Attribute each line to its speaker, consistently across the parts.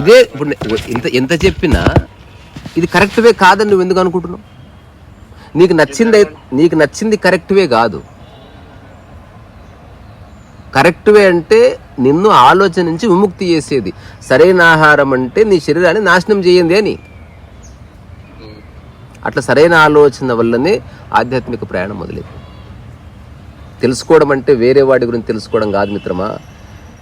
Speaker 1: ఇదే ఇప్పుడు ఇంత ఎంత చెప్పినా ఇది కరెక్ట్ వే కాదని నువ్వు ఎందుకు అనుకుంటున్నావు? నీకు నచ్చింది నీకు నచ్చింది కరెక్ట్ వే కాదు. కరెక్ట్ వే అంటే నిన్ను ఆలోచన నుంచి విముక్తి చేసేది. సరైన ఆహారం అంటే నీ శరీరాన్ని నాశనం చేయండి అని. అట్లా సరైన ఆలోచన వల్లనే ఆధ్యాత్మిక ప్రయాణం మొదలైంది. తెలుసుకోవడం అంటే వేరే వాడి గురించి తెలుసుకోవడం కాదు మిత్రమా?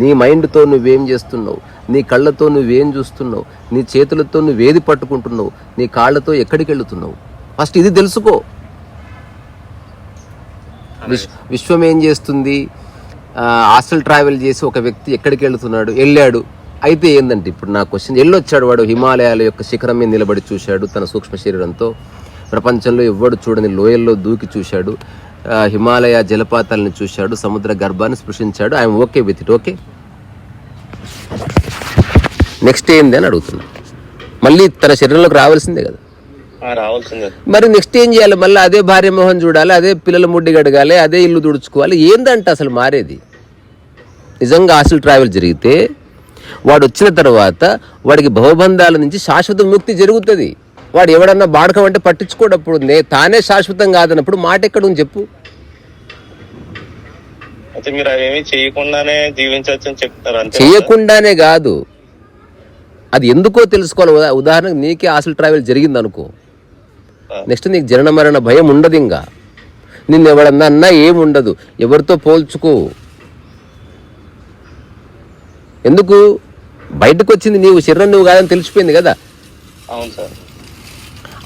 Speaker 1: నీ మైండ్తో నువ్వేం చేస్తున్నావు? నీ కళ్ళతో నువ్వేం చూస్తున్నావు? నీ చేతులతో నువ్వేది పట్టుకుంటున్నావు? నీ కాళ్ళతో ఎక్కడికి వెళుతున్నావు ఫస్ట్ ఇది తెలుసుకో. విశ్వ విశ్వం ఏం చేస్తుంది? హాస్టల్ ట్రావెల్ చేసి ఒక వ్యక్తి ఎక్కడికి వెళుతున్నాడు వెళ్ళాడు. అయితే ఏందంటే ఇప్పుడు నా క్వశ్చన్ వెళ్ళొచ్చాడు వాడు హిమాలయాల యొక్క శిఖరం మీద నిలబడి చూశాడు తన సూక్ష్మ శరీరంతో. ప్రపంచంలో ఎవ్వడు చూడని లోయల్లో దూకి చూశాడు. హిమాలయ జలపాతాలను చూశాడు సముద్ర గర్భాన్ని స్పృశించాడు. I'm okay with it okay? Next ఏంది అని అడుగుతున్నా. మళ్ళీ తన శరీరంలోకి రావాల్సిందే కదా. మరి నెక్స్ట్ ఏం చేయాలి? మళ్ళీ అదే భార్య మొహం చూడాలి అదే పిల్లల ముడ్డి గడగాలి అదే ఇల్లు తుడుచుకోవాలి. ఏందంట అసలు మారేది? నిజంగా హాస్టల్ ట్రావెల్ జరిగితే వాడు వచ్చిన తర్వాత వాడికి భవబంధాల నుంచి శాశ్వత ముక్తి జరుగుతుంది. వాడు ఎవడన్నా బాడకం అంటే పట్టించుకోడప్పుడు నే తానే శాశ్వతం కాదన్నప్పుడు మాట ఎక్కడ ఉంది చెప్పు.
Speaker 2: అయితే మీరు అవేమీ చేయకుండానే జీవించవచ్చు అని చెప్తారు అంతే
Speaker 1: చేయకుండానే కాదు. అది ఎందుకో తెలుసుకోవాలి. ఉదా- ఉదాహరణకు నీకే హాస్టల్ ట్రావెల్ జరిగింది అనుకో నెక్స్ట్ నీకు జనన మరణ భయం ఉండదు ఇంకా. నిన్ను ఎవడన్నా అన్నా ఏముండదు ఎవరితో పోల్చుకో. ఎందుకు? బయటకు వచ్చింది నీవు శరీరం నువ్వు కాదని తెలిసిపోయింది కదా.
Speaker 2: అవును సార్.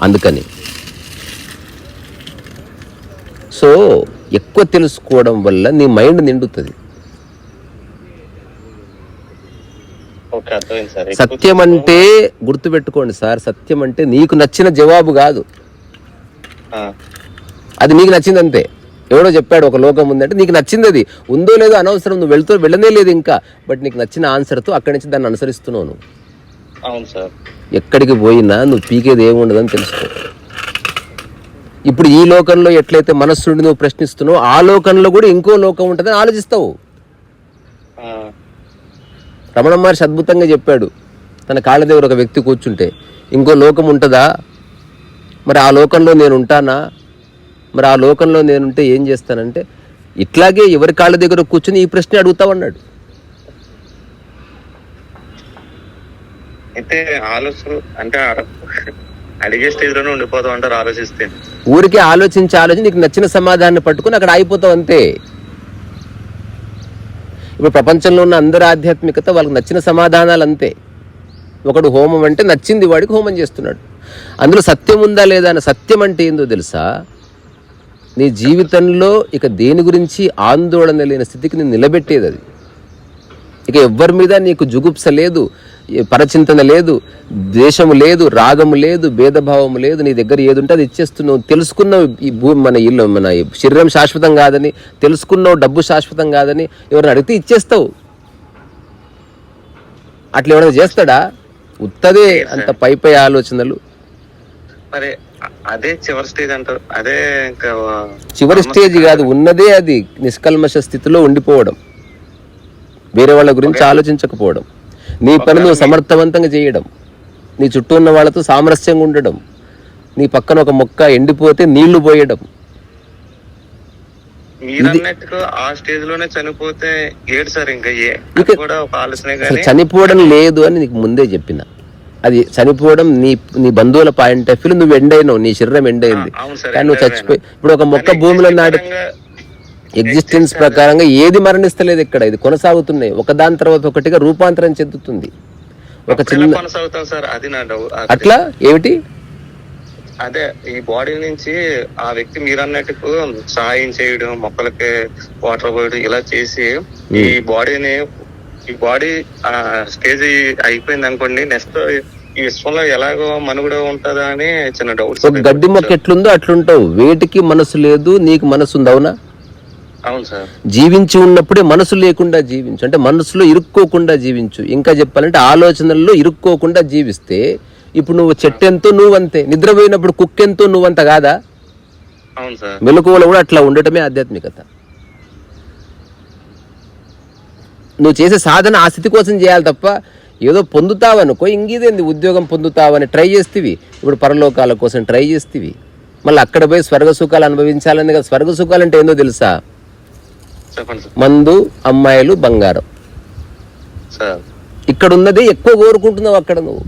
Speaker 1: అందుకని. సో ఎక్కువ తెలుసుకోవడం వల్ల నీ మైండ్ నిండుతుంది. సత్యం అంటే గుర్తుపెట్టుకోండి సార్ సత్యం అంటే నీకు నచ్చిన జవాబు కాదు. అది నీకు నచ్చింది అంతే ఎవడో చెప్పాడు ఒక లోకం ఉందంటే నీకు నచ్చింది అది ఉందో లేదో అనవసరం నువ్వు వెళ్తూ వెళ్ళనే లేదు ఇంకా. బట్ నీకు నచ్చిన ఆన్సర్తో అక్కడి నుంచి దాన్ని అనుసరిస్తున్నావు నువ్వు.
Speaker 2: అవును సార్.
Speaker 1: ఎక్కడికి పోయినా నువ్వు పీకేది ఏముండదని తెలుసుకో. ఇప్పుడు ఈ లోకంలో ఎట్లయితే మనస్సుని నువ్వు ప్రశ్నిస్తున్నావు ఆ లోకంలో కూడా ఇంకో లోకం ఉంటుందని ఆలోచిస్తావు. రమణ మహర్షి అద్భుతంగా చెప్పాడు. తన కాళ్ళ దగ్గర ఒక వ్యక్తి కూర్చుంటే ఇంకో లోకం ఉంటుందా? మరి ఆ లోకంలో నేను ఉంటానా? మరి ఆ లోకంలో నేనుంటే ఏం చేస్తానంటే ఇట్లాగే ఎవరి కాళ్ళ దగ్గర కూర్చుని ఈ ప్రశ్న అడుగుతావన్నాడు.
Speaker 2: అయితే ఆలోచన అంటే అడిగే స్టేజ్లోనే ఉండిపోతాం అంటారు ఆలోచిస్తే.
Speaker 1: ఊరికే ఆలోచించి ఆలోచించి నీకు నచ్చిన సమాధానాన్ని పట్టుకుని అక్కడ ఆగిపోతావు అంతే. ఇప్పుడు ప్రపంచంలో ఉన్న అందరి ఆధ్యాత్మికత వాళ్ళకి నచ్చిన సమాధానాలు అంతే. ఒకడు హోమం అంటే నచ్చింది వాడికి హోమం చేస్తున్నాడు. అందులో సత్యం ఉందా లేదా అని సత్యం అంటే ఏందో తెలుసా? నీ జీవితంలో ఇక దేని గురించి ఆందోళన లేని స్థితికి నేను నిలబెట్టేది అది. ఇక ఎవ్వరి మీద నీకు జుగుప్స లేదు. పరచింతన లేదు ద్వేషము లేదు రాగము లేదు భేదభావము లేదు నీ దగ్గర ఏది ఉంటే అది ఇచ్చేస్తున్నావు. తెలుసుకున్నావు ఈ భూమి మన ఇల్లు మన శరీరం శాశ్వతం కాదని తెలుసుకున్నావు డబ్బు శాశ్వతం కాదని ఎవరిని అడిగితే ఇచ్చేస్తావు. అట్లా ఎవరైనా చేస్తాడా? ఉత్తదే అంత పై పై ఆలోచనలు.
Speaker 2: మరి అదే చివరి స్టేజ్ అంటారు. అదే ఇంకా
Speaker 1: చివరి స్టేజ్ కాదు ఉన్నదే అది. నిష్కల్మష స్థితిలో ఉండిపోవడం. వేరే వాళ్ళ గురించి ఆలోచించకపోవడం. నీ పని నువ్వు సమర్థవంతంగా చేయడం నీ చుట్టూ ఉన్న వాళ్ళతో సామరస్యంగా ఉండడం నీ పక్కన ఒక మొక్క ఎండిపోతే నీళ్ళు పోయడం.
Speaker 2: ఆ స్టేజ్లోనే చనిపోతే ఏడు సార్ ఇంకా
Speaker 1: చనిపోవడం లేదు అని నీకు ముందే చెప్పిన. అది చనిపోవడం నీ నీ బంధువుల పాయింట్ ఆఫ్ వ్యూ నువ్వు ఎండైనావు నీ శరీరం
Speaker 2: అవును సార్
Speaker 1: కానీ నువ్వు చచ్చిపోయి ఇప్పుడు ఒక మొక్క భూమిలో నాటి ఎగ్జిస్టెన్స్ ప్రకారంగా ఏది మరణిస్తలేదు ఇక్కడ. ఇది కొనసాగుతున్నాయి. ఒకదాని తర్వాత ఒకటిగా రూపాంతరం చెందుతుంది. ఒక చిన్న
Speaker 2: కొనసాగుతాం సార్? అది నా డౌట్
Speaker 1: అట్లా? ఏమిటి?
Speaker 2: అదే ఈ బాడీ నుంచి ఆ వ్యక్తి మీరు అన్నట్టుకు సాయం చేయడం మొక్కలకి వాటర్ పోయడం ఇలా చేసి ఈ బాడీని ఈ బాడీ ఆ స్టేజ్ అయిపోయింది అనుకోండి నెక్స్ట్ ఈ విశ్వంలో ఎలాగో మనుగడ ఉంటుందా అని చిన్న
Speaker 1: ఒక గడ్డి మొక్క ఎట్లుందో అట్లుంటావు. వేటికి మనసు లేదు నీకు మనసు ఉంది అవునా? జీవించి ఉన్నప్పుడే మనసు లేకుండా జీవించు. అంటే మనసులో ఇరుక్కోకుండా జీవించు. ఇంకా చెప్పాలంటే ఆలోచనల్లో ఇరుక్కోకుండా జీవిస్తే ఇప్పుడు నువ్వు చెట్టెంతో నువ్వంతే నిద్రపోయినప్పుడు కుక్కెంతో నువ్వంత కాదా? మెలకువలో కూడా అట్లా ఉండటమే ఆధ్యాత్మికత. నువ్వు చేసే సాధన ఆ స్థితి కోసం చేయాలి తప్ప ఏదో పొందుతావనుకో ఇంకేదేంది ఉద్యోగం పొందుతావని ట్రై చేస్తేవి. ఇప్పుడు పరలోకాల కోసం ట్రై చేస్తేవి. మళ్ళీ అక్కడ పోయి స్వర్గ సుఖాలు అనుభవించాలని కదా. స్వర్గ సుఖాలు అంటే ఏందో తెలుసా? మందు అమ్మాయిలు బంగారం. ఇక్కడ ఉన్నది ఎక్కువ కోరుకుంటున్నావు అక్కడ నువ్వు.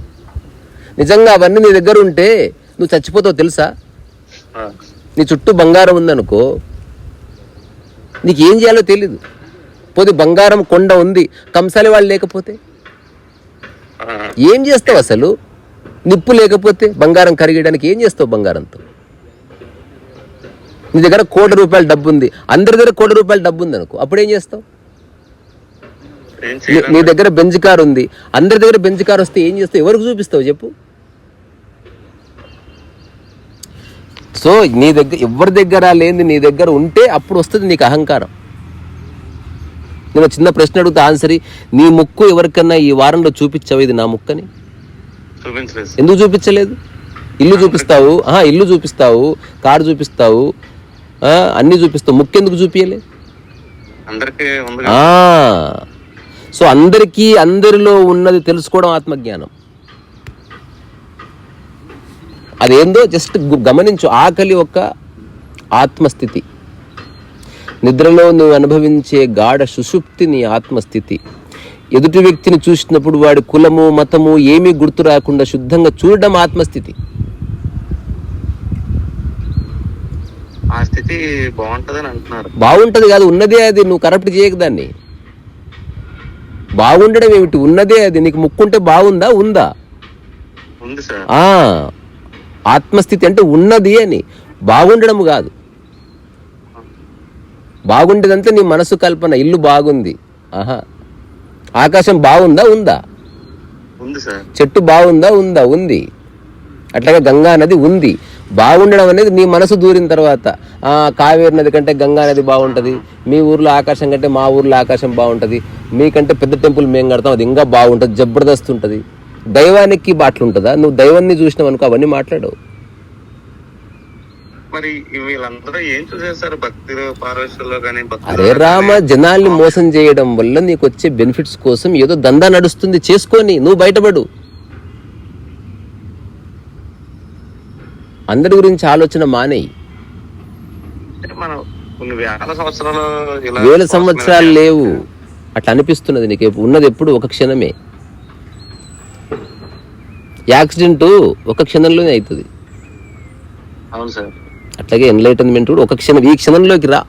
Speaker 1: నిజంగా అవన్నీ నీ దగ్గర ఉంటే నువ్వు చచ్చిపోతావు తెలుసా? నీ చుట్టూ బంగారం ఉందనుకో నీకు ఏం చేయాలో తెలీదు. పోతే బంగారం కొండ ఉంది కంసాలి వాళ్ళు లేకపోతే? ఏం చేస్తావు అసలు? నిప్పు లేకపోతే బంగారం కరిగేయడానికి ఏం చేస్తావు బంగారంతో? నీ దగ్గర కోటి రూపాయల డబ్బు ఉంది. అందరి దగ్గర కోటి రూపాయల డబ్బు ఉంది అనుకో. అప్పుడు ఏం చేస్తావు? నీ- దగ్గర బెంజ్ కార్ ఉంది. అందరి దగ్గర బెంజ్ కార్ వస్తే ఏం చేస్తావు? ఎవరికి చూపిస్తావు చెప్పు. సో నీ దగ్గర ఎవరి దగ్గర లేని నీ దగ్గర ఉంటే అప్పుడు వస్తుంది నీకు అహంకారం. నేను చిన్న ప్రశ్న అడుగుతా ఆన్సర్. నీ ముక్కు ఎవరికన్నా ఈ వారంలో చూపించావు? ఇది నా ముక్కని? ఎందుకు చూపించలేదు? ఇల్లు చూపిస్తావు. ఇల్లు చూపిస్తావు. కారు చూపిస్తావు. అన్నీ చూపిస్తావు ముక్కు ఎందుకు చూపించలే సో అందరికీ అందరిలో ఉన్నది తెలుసుకోవడం ఆత్మజ్ఞానం. అదేందో జస్ట్ గమనించు. ఆకలి ఒక ఆత్మస్థితి. నిద్రలో నువ్వు అనుభవించే గాఢ సుషుప్తి నీ ఆత్మస్థితి. ఎదుటి వ్యక్తిని చూసినప్పుడు వాడి కులము మతము ఏమీ గుర్తు రాకుండా శుద్ధంగా చూడడం ఆత్మస్థితి.
Speaker 2: ఆ స్థితి బాగుంటదని అంటున్నారు.
Speaker 1: బాగుంటది కాదు ఉన్నదే అది. నువ్వు కరప్ట్ చేయకు దాన్ని. బాగుండడం ఏమిటి? ఉన్నదే అది. నీకు ముక్కుంటే బాగుందా? ఉందా?
Speaker 2: ఉంది సార్.
Speaker 1: ఆ. ఆత్మస్థితి అంటే ఉన్నది అని. బాగుండడం కాదు. బాగుండేదంతా నీ మనసు కల్పన. ఇల్లు బాగుంది. ఆహా. ఆకాశం బాగుందా? ఉందా?
Speaker 2: ఉంది సార్.
Speaker 1: చెట్టు బాగుందా? ఉందా? ఉంది. అట్లాగే గంగా నది ఉంది. బాగుండడం అనేది నీ మనసు దూరిన తర్వాత ఆ కావేరి నది కంటే గంగా నది బాగుంటుంది మీ ఊర్లో ఆకాశం కంటే మా ఊర్లో ఆకాశం బాగుంటుంది మీకంటే పెద్ద టెంపుల్ మేము కడతాం అది ఇంకా బాగుంటుంది జబర్దస్త్ ఉంటుంది. దైవానికి బాట్లు ఉంటుందా? నువ్వు దైవాన్ని చూసినావు అనుకో అవన్నీ మాట్లాడవు
Speaker 2: మరి వీళ్ళందరూ ఏం కానీ
Speaker 1: అరే రామ జనాల్ని మోసం చేయడం వల్ల నీకు వచ్చే బెనిఫిట్స్ కోసం ఏదో దందా నడుస్తుంది చేసుకొని నువ్వు బయటపడు. అందరి గురించి ఆలోచన మానేయి.
Speaker 2: వేల సంవత్సరాలు
Speaker 1: లేవు. అట్లా అనిపిస్తున్నది నీకు ఉన్నది ఎప్పుడు? ఒక క్షణమే. యాక్సిడెంట్ ఒక క్షణంలోనే అవుతుంది. అట్లాగే ఎన్లైటన్మెంట్ కూడా ఒక క్షణం. ఈ క్షణంలోకి రా.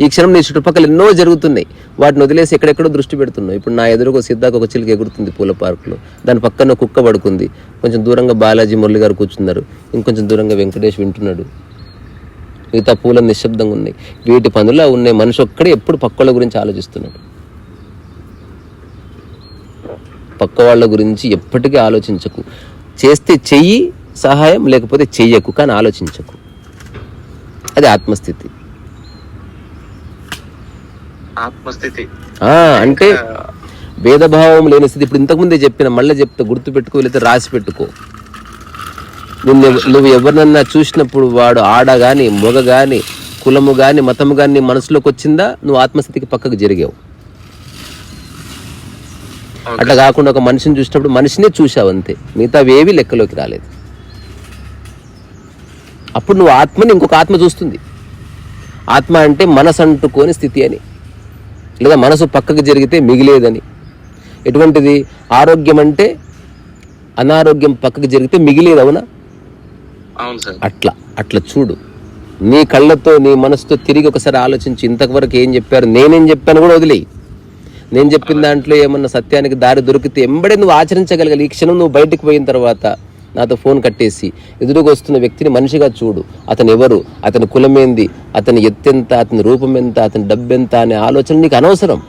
Speaker 1: ఈ క్షణం నీ చుట్టుపక్కల ఎన్నో జరుగుతున్నాయి. వాటిని వదిలేసి ఎక్కడెక్కడో దృష్టి పెడుతున్నావు. ఇప్పుడు నా ఎదురుగా సిద్ధాకు ఒక చిలుక ఎగురుతుంది పూల పార్కులో. దాని పక్కన కుక్క పడుకుంది. కొంచెం దూరంగా బాలాజీ మురళి గారు కూర్చున్నారు. ఇంకొంచెం దూరంగా వెంకటేష్ వింటున్నాడు. మిగతా పూల నిశ్శబ్దంగా ఉన్నాయి. వీటి పనులా ఉన్నాయి. మనిషి ఒక్కడే ఎప్పుడు పక్కల గురించి ఆలోచిస్తున్నాడు. పక్క వాళ్ళ గురించి ఎప్పటికీ ఆలోచించకు. చేస్తే చెయ్యి సహాయం లేకపోతే చెయ్యకు కానీ ఆలోచించకు. అది ఆత్మస్థితి.
Speaker 2: ఆత్మస్థితి.
Speaker 1: ఆ, అంటే భేదభావం లేని స్థితి. ఇప్పుడు ఇంతకుముందే చెప్పిన మళ్ళీ చెప్తే గుర్తు పెట్టుకో లేకపోతే రాసి పెట్టుకో. నువ్వు నువ్వు ఎవరినన్నా చూసినప్పుడు వాడు ఆడ గాని మొగ గాని కులము గాని మతము గాని నీ మనసులోకి వచ్చిందా? నువ్వు ఆత్మస్థితికి పక్కకు జరిగావు. అట్లా కాకుండా ఒక మనిషిని చూసినప్పుడు మనిషినే చూసావు అంతే. మిగతా ఏవి లెక్కలోకి రాలేదు. అప్పుడు నువ్వు ఆత్మని ఇంకొక ఆత్మ చూస్తుంది. ఆత్మ అంటే మనసు అంటుకోని స్థితి అని. లేదా మనసు పక్కకు జరిగితే మిగిలేదని. ఎటువంటిది? ఆరోగ్యం అంటే అనారోగ్యం పక్కకు జరిగితే మిగిలేదు అవునా? అట్లా అట్లా చూడు. నీ కళ్ళతో నీ మనసుతో తిరిగి ఒకసారి ఆలోచించి ఇంతవరకు ఏం చెప్పారు? నేనేం చెప్పాను కూడా వదిలేయి. నేను చెప్పిన దాంట్లో ఏమన్నా సత్యానికి దారి దొరికితే ఎంబడే నువ్వు ఆచరించగలగాలి. ఈ క్షణం నువ్వు బయటికి పోయిన తర్వాత నాతో ఫోన్ కట్టేసి ఎదురుగా వస్తున్న వ్యక్తిని మనిషిగా చూడు. అతను ఎవరు? అతని కులమేంది అతని ఎత్తెంత అతని రూపం ఎంత? అతని డబ్బెంత అనే ఆలోచన నీకు అనవసరం.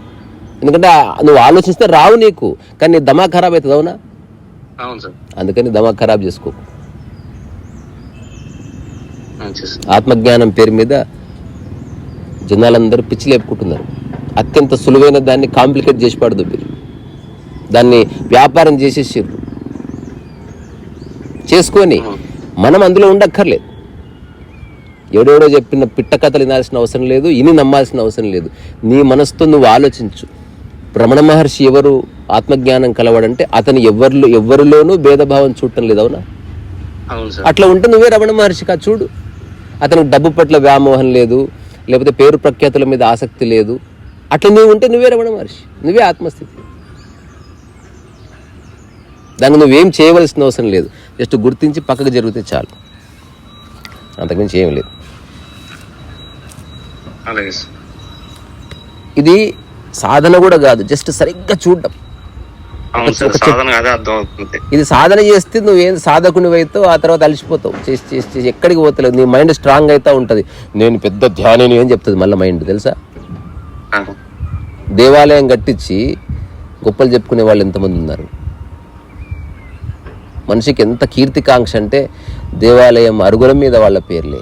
Speaker 1: ఎందుకంటే నువ్వు ఆలోచిస్తే రావు నీకు. కానీ నీ దమా ఖరాబ్ అవుతుంది అవునా? అందుకని దమా ఖరాబ్ చేసుకో. ఆత్మజ్ఞానం పేరు మీద జనాలందరూ పిచ్చి లేపుకుంటున్నారు. అత్యంత సులువైన దాన్ని కాంప్లికేట్ చేసి పడదు దాన్ని వ్యాపారం చేసేసారు చేసుకొని మనం అందులో ఉండక్కర్లేదు. ఎవడెవడో చెప్పిన పిట్ట కథలు వినాల్సిన అవసరం లేదు ఇని నమ్మాల్సిన అవసరం లేదు. నీ మనసుతో నువ్వు ఆలోచించు. రమణ మహర్షి ఎవరు? ఆత్మజ్ఞానం కలవాడంటే అతను ఎవరిలో ఎవరిలోనూ భేదభావం చూడటం లేదు అవునా? అట్లా ఉంటే నువ్వే రమణ మహర్షి కా చూడు. అతనికి డబ్బు పట్ల వ్యామోహం లేదు లేకపోతే పేరు ప్రఖ్యాతుల మీద ఆసక్తి లేదు. అట్లా నువ్వు ఉంటే నువ్వే రమణ మహర్షి. నువ్వే ఆత్మస్థితి. దాన్ని నువ్వేం చేయవలసిన అవసరం లేదు. జస్ట్ గుర్తించి పక్కకు జరిగితే చాలు. అంతకుమించి ఏం లేదు. ఇది సాధన కూడా కాదు జస్ట్ సరిగ్గా
Speaker 2: అవుతుంది.
Speaker 1: ఇది సాధన చేస్తే నువ్వేం సాధకునివైతే ఆ తర్వాత అలసిపోతావు. చేసి చేసి చేసి ఎక్కడికి పోతలేవు నీ మైండ్ స్ట్రాంగ్ అయితే ఉంటుంది. నేను పెద్ద ధ్యానిని అని చెప్తుంది మళ్ళీ మైండ్ తెలుసా? దేవాలయం కట్టించి గొప్పలు చెప్పుకునే వాళ్ళు ఎంతమంది ఉన్నారు? మనిషికి ఎంత కీర్తికాంక్ష అంటే దేవాలయం అరుగుల మీద వాళ్ళ పేర్లే.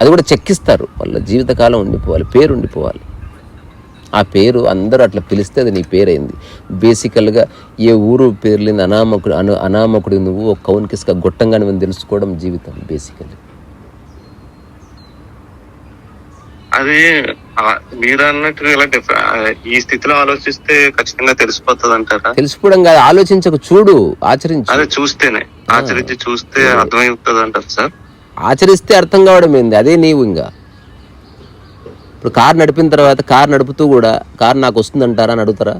Speaker 1: అది కూడా చెక్కిస్తారు. వాళ్ళ జీవితకాలం ఉండిపోవాలి పేరు ఉండిపోవాలి. ఆ పేరు అందరూ అట్లా పిలిస్తే అది నీ పేరైంది. బేసికల్గా ఏ ఊరు పేరు లేని అనామకుడు అను అనామకుడు నువ్వు ఒక కౌన్కిస్క గొట్టంగా నువ్వు తెలుసుకోవడం జీవితం బేసికల్గా.
Speaker 2: అది మీరు అన్నట్టు ఇలా ఈ స్థితిలో ఆలోచిస్తే ఖచ్చితంగా తెలిసిపోతుంది అంటారా
Speaker 1: తెలుసుకోవడం కాదు ఆలోచించక చూడు ఆచరించు.
Speaker 2: అదే చూస్తేనే ఆచరించి చూస్తే అర్థమైపోతుంది అంటారు సార్?
Speaker 1: ఆచరిస్తే అర్థం కావడం ఏంది? అదే నీవు ఇంకా. ఇప్పుడు కార్ నడిపిన తర్వాత కార్ నడుపుతూ కూడా కార్ నాకు వస్తుందంటారా అని అడుగుతారా?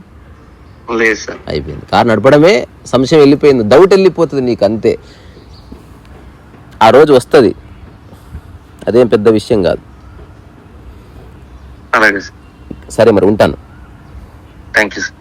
Speaker 2: లేదు సార్.
Speaker 1: అయిపోయింది. కార్ నడపడమే సంశయం వెళ్ళిపోయింది. డౌట్ వెళ్ళిపోతుంది నీకు అంతే. ఆ రోజు వస్తుంది. అదేం పెద్ద విషయం కాదు.
Speaker 2: అలాగే
Speaker 1: సార్. మరి ఉంటాను.
Speaker 2: Thank you sir